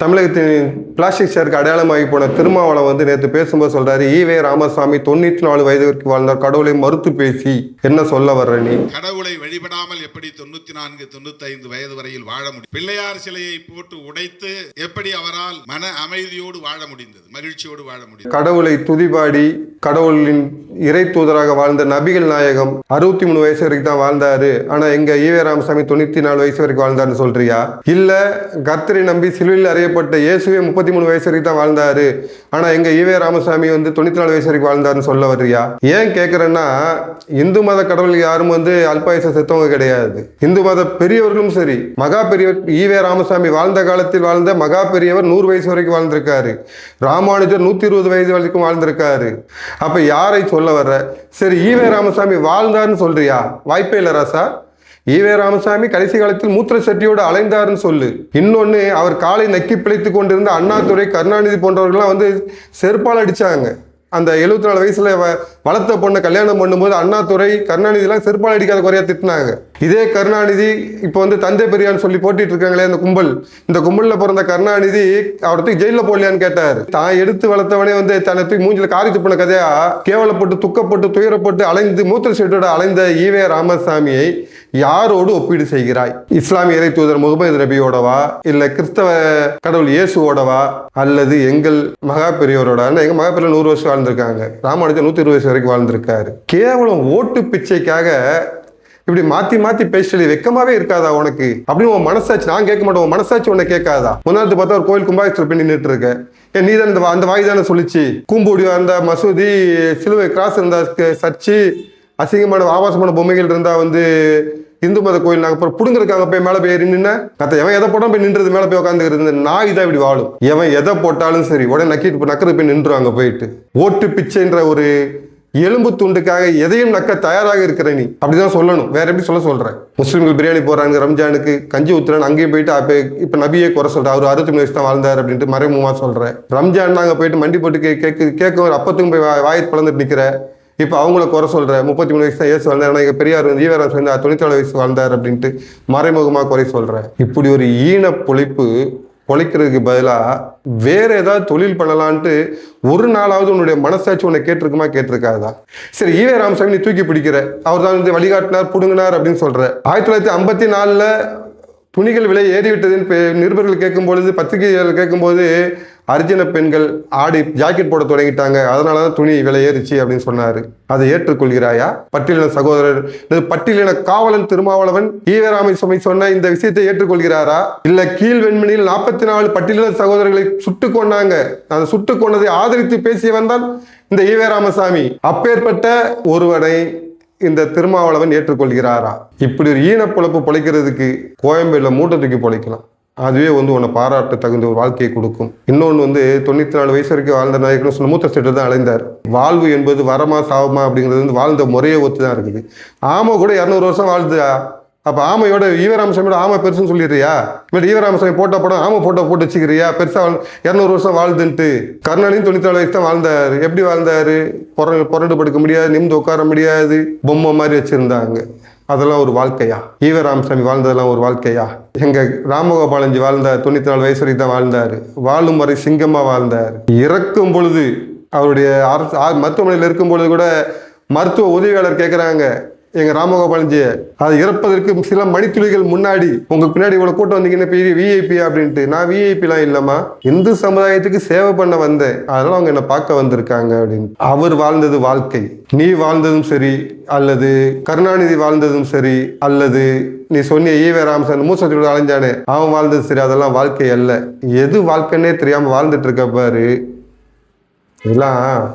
தமிழகத்தின் பிளாஸ்டிக் ஷேருக்கு அடையாளமாகி போன திருமாவளவன் வந்து நேற்று பேசும்போது சொல்றாரு ஈவே ராமசாமி தொண்ணூற்றி நாலு வயது வரைக்கும் வாழ்ந்தார். கடவுளை மறுத்து பேசி என்ன சொல்ல வர்ற நீ? கடவுளை வழிபடாமல் எப்படி தொண்ணூத்தி நான்கு தொண்ணூத்தி ஐந்து வயது வரையில் வாழ முடியும்? பிள்ளையார் சிலையை போட்டு உடைத்து எப்படி அவரால் மன அமைதியோடு வாழ முடிந்தது மகிழ்ச்சியோடு வாழ முடிந்தது? கடவுளை துதிபாடி கடவுளின் இறை தூதராக வாழ்ந்த நபிகள் நாயகம் அறுபத்தி மூணு வயசு வரைக்கும் தான் வாழ்ந்தாரு. ஆனா எங்க ஈவே ராமசாமி தொண்ணூத்தி நாலு வயசு வரைக்கும் வாழ்ந்தாருன்னு சொல்றியா? இல்ல கர்த்தரை நம்பி சிலுவையில் செய்யப்பட்ட இயேசுவே முப்பத்தி மூணு வயசு வரைக்கும் தான் வாழ்ந்தாரு. ஆனா எங்க ஈவே ராமசாமி வந்து தொண்ணூத்தி நாலு வயசு வரைக்கும் வாழ்ந்தாருன்னு சொல்ல வர்றியா? ஏன் கேக்குறேன்னா இந்து மத கடவுள் யாரும் வந்து அல்பாயுச செத்தவங்க கிடையாது. இந்து மத பெரியவர்களும் சரி மகா பெரியவர் ஈவே ராமசாமி வாழ்ந்த காலத்தில் வாழ்ந்த மகா பெரியவர் நூறு வயசு வரைக்கும் வாழ்ந்திருக்காரு. ராமானுஜர் நூத்தி இருபது வயது வரைக்கும் வாழ்ந்திருக்காரு. அப்ப யாரை சொல்ல வர்ற? சரி ஈவே ராமசாமி வாழ்ந்தார்னு சொல்றியா? வாய்ப்பே இல்லை ராசா. ஈவே ராமசாமி கடைசி காலத்தில் மூத்திர சட்டியோடு அலைந்தார்னு சொல்லு. இன்னொன்று அவர் காலை நக்கி பிழைத்து கொண்டிருந்த அண்ணாதுரை கருணாநிதி போன்றவர்கள்லாம் வந்து செருப்பால் அடித்தாங்க அந்த எழுபத்தி நாலு வயசுல வ- வளர்த்த பொண்ணை கல்யாணம் பண்ணும்போது அண்ணாதுரை கருணாநிதிலாம் செருப்பால் அடிக்காத குறையா திட்டினாங்க. இதே கருணாநிதி இப்போ வந்து தந்தை பெரியான்னு சொல்லி போட்டிட்டு இருக்காங்களே அந்த கும்பல். இந்த கும்பலில் பிறந்த கருணாநிதி அவரை தூக்கி ஜெயிலில் போடலையான்னு கேட்டார். தான் எடுத்து வளர்த்தவனே வந்து தன்னை தூக்கி மூஞ்சில காரித்து போன கதையா கேவலப்பட்டு துக்கப்பட்டு துயரப்பட்டு அலைந்து மூத்திர சீட்டோட அலைந்த ஈவே ராமசாமியை யாரோடு ஒப்பீடு செய்கிறாய்? இஸ்லாமிய இறை தூதர் முகமது நபியோடவா? இல்ல கிறிஸ்தவ கடவுள் இயேசுவோடவா? அல்லது எங்கள் மகா பெரியோரோட? எங்க மகா பெரியவர் நூறு வருஷம் வாழ்ந்திருக்காங்க. ராமானுஜர் நூத்தி இருபது வயசு வரைக்கும் வாழ்ந்திருக்காரு. கேவலம் ஓட்டு பிச்சைக்காக இப்படி மாத்தி மாத்தி பேசுறது வெக்கமாவே இருக்காதா உனக்கு? அப்படின்னு உன் மனசாட்சி நான் கேட்க மாட்டேன் உன் மனசாட்சி உன்னை கேட்காதா? முன்னாடி பார்த்தா ஒரு கோயில் கும்பாபிஷேகம் பண்ணி நின்று இருக்க. ஏன் நீ தான் இந்த அந்த வாய் தானே சொல்லிச்சு. கூம்புடி அந்த மசூதி சிலுவை கிராஸ் இருந்தா சர்ச்சு அசிங்கமான ஆபாசமான பொம்மைகள் இருந்தா வந்து இந்து மத கோயில் நாங்கள் அப்புறம் புடுங்கிறதுக்கு போய் மேலே போய் நின்று கத்த எவன் எதை போட்டாலும் போய் நின்றது மேலே போய் உட்காந்துக்கிறது நான் நாய் தான் இப்படி வாழும். எவன் எதை போட்டாலும் சரி உடனே நக்கிட்டு நக்கிறது போய் நின்றுவாங்க அங்கே போயிட்டு. ஓட்டு பிச்சைன்ற ஒரு எலும்பு துண்டுக்காக எதையும் நக்க தயாராக இருக்கிற நீ. அப்படிதான் சொல்லணும். வேற எப்படி சொல்ல சொல்றேன் முஸ்லீம்கள் பிரியாணி போறாங்க ரம்ஜானுக்கு. கஞ்சி ஊத்துறான்னு அங்கேயும் போயிட்டு அப்ப இப்ப நபியே குறை சொல்ற. அவர் அறுபத்தி மூணு வயசு தான் வாழ்ந்தார் அப்படின்ட்டு மறைமுகமா சொல்றேன் ரம்ஜான் நாங்கள் போயிட்டு மண்டி போட்டு கே கேக்கு கேட்க ஒரு அப்பத்துக்கும் போய் வாய் பிளந்துட்டு நிக்கிற. இப்ப அவங்கள குறை சொல்ற. முப்பத்தி மூணு வயசு தான் ஏசு வாழ்ந்தார். ஆனா பெரியார் வந்து ஈவரம் சேர்ந்து தொண்ணூத்தி நாலு வயசு வாழ்ந்தார் அப்படின்ட்டு மறைமுகமா குறை சொல்கிறேன் இப்படி ஒரு ஈன பொழிப்பு பொழைக்கிறதுக்கு பதிலாக வேற ஏதாவது தொழில் பண்ணலான்ட்டு ஒரு நாளாவது உன்னுடைய மனசாட்சி உன்னை கேட்டிருக்குமா? கேட்டிருக்காதா? சரி ஈவே ராமசாமி நீ தூக்கி பிடிக்கிற. அவர் தான் வந்து வழிகாட்டினார் புடுங்கினார் அப்படின்னு சொல்ற. ஆயிரத்தி தொள்ளாயிரத்தி ஐம்பத்தி நாலில் துணிகள் விலை ஏறிவிட்டதுன்னு பெ- நிருபர்கள் கேட்கும்பொழுது பத்திரிகைகள் கேட்கும்போது அர்ஜுன பெண்கள் ஆடி ஜாக்கெட் போட தொடங்கிட்டாங்க. அதனால தான் துணி விலை ஏறிச்சு அப்படின்னு சொன்னார். அதை ஏற்றுக்கொள்கிறாயா? பட்டியலின சகோதரர் இது பட்டியலின காவலன் திருமாவளவன் ஈவராமசாமி சொன்ன இந்த விஷயத்தை ஏற்றுக்கொள்கிறாரா? இல்ல கீழ் வெண்மணியில் நாற்பத்தி நாலு பட்டியலின சகோதரர்களை சுட்டு கொண்டாங்க அந்த சுட்டு கொண்டதை ஆதரித்து பேசியவன் தான் இந்த ஈவே ராமசாமி அப்பேற்பட்ட ஒருவனை இந்த திருமாவளவன் ஏற்றுக்கொள்கிறாரா? இப்படி ஒரு ஈனப்புழப்பு பொழைக்கிறதுக்கு கோயம்பேடுல மூட்டை தூக்கி பொழைக்கலாம். அதுவே வந்து உன்னை பாராட்ட தகுந்த ஒரு வாழ்க்கையை கொடுக்கும். இன்னொன்று வந்து தொண்ணூற்றி நாலு வயசு வரைக்கும் வாழ்ந்த நாயக்கன் சொன்ன மூத்த செட்டு தான் அலைந்தார் வாழ்வு என்பது வரமா சாவமா அப்படிங்கிறது வந்து வாழ்ந்த முறையை ஒத்து தான் இருக்குது. ஆமாம் கூட இரநூறு வருஷம் வாழ்ந்துதா? அப்போ ஆமையோட ஈவராமசாமியோட ஆமை பெருசுன்னு சொல்லிடுறியா? பட் ஈவராமசாமி போட்ட படம் ஆமை போட்டோ போட்டு வச்சுக்கிறியா? பெருசா வாழ் இரநூறு வருஷம் வாழ்ந்துன்ட்டு. கருணாநிதி தொண்ணூத்தி நாலு வயசு தான் வாழ்ந்தார். எப்படி வாழ்ந்தாரு? புற புரண்டு படுக்க முடியாது நிமிந்து உட்கார முடியாது. பொம்மை மாதிரி வச்சிருந்தாங்க. அதெல்லாம் ஒரு வாழ்க்கையா? ஈவ ராமசாமி வாழ்ந்ததெல்லாம் ஒரு வாழ்க்கையா? எங்க ராமகோபாலஞ்சி வாழ்ந்த தொண்ணூத்தி நாலு வயசு வரைக்கும் தான் வாழ்ந்தார். வாழும் வரை சிங்கமா வாழ்ந்தார். இறக்கும் பொழுது அவருடைய அரசு மருத்துவமனையில் இருக்கும் பொழுது கூட மருத்துவ உதவியாளர் கேட்குறாங்க எங்க ராமகோபாலஞ்சி அது இறப்பதற்கு சில மணித்துளிகள் முன்னாடி உங்க பின்னாடி இவ்வளவு கூட்டம் வந்தீங்கன்னா பெரிய விஐபி அப்படின்ட்டு. நான் விஐபிலாம் இல்லம்மா. இந்து சமுதாயத்துக்கு சேவை பண்ண வந்தேன். அதனால அவங்க என்ன பார்க்க வந்திருக்காங்க அப்படின்னு. அவர் வாழ்ந்தது வாழ்க்கை. நீ வாழ்ந்ததும் சரி அல்லது கருணாநிதி வாழ்ந்ததும் சரி அல்லது நீ சொன்னிய ஈவே ராமசன் மூசத்தோட அலைஞ்சானே அவன் வாழ்ந்தது சரி அதெல்லாம் வாழ்க்கை அல்ல. எது வாழ்க்கைன்னே தெரியாம வாழ்ந்துட்டு இருக்க பாரு. இதெல்லாம்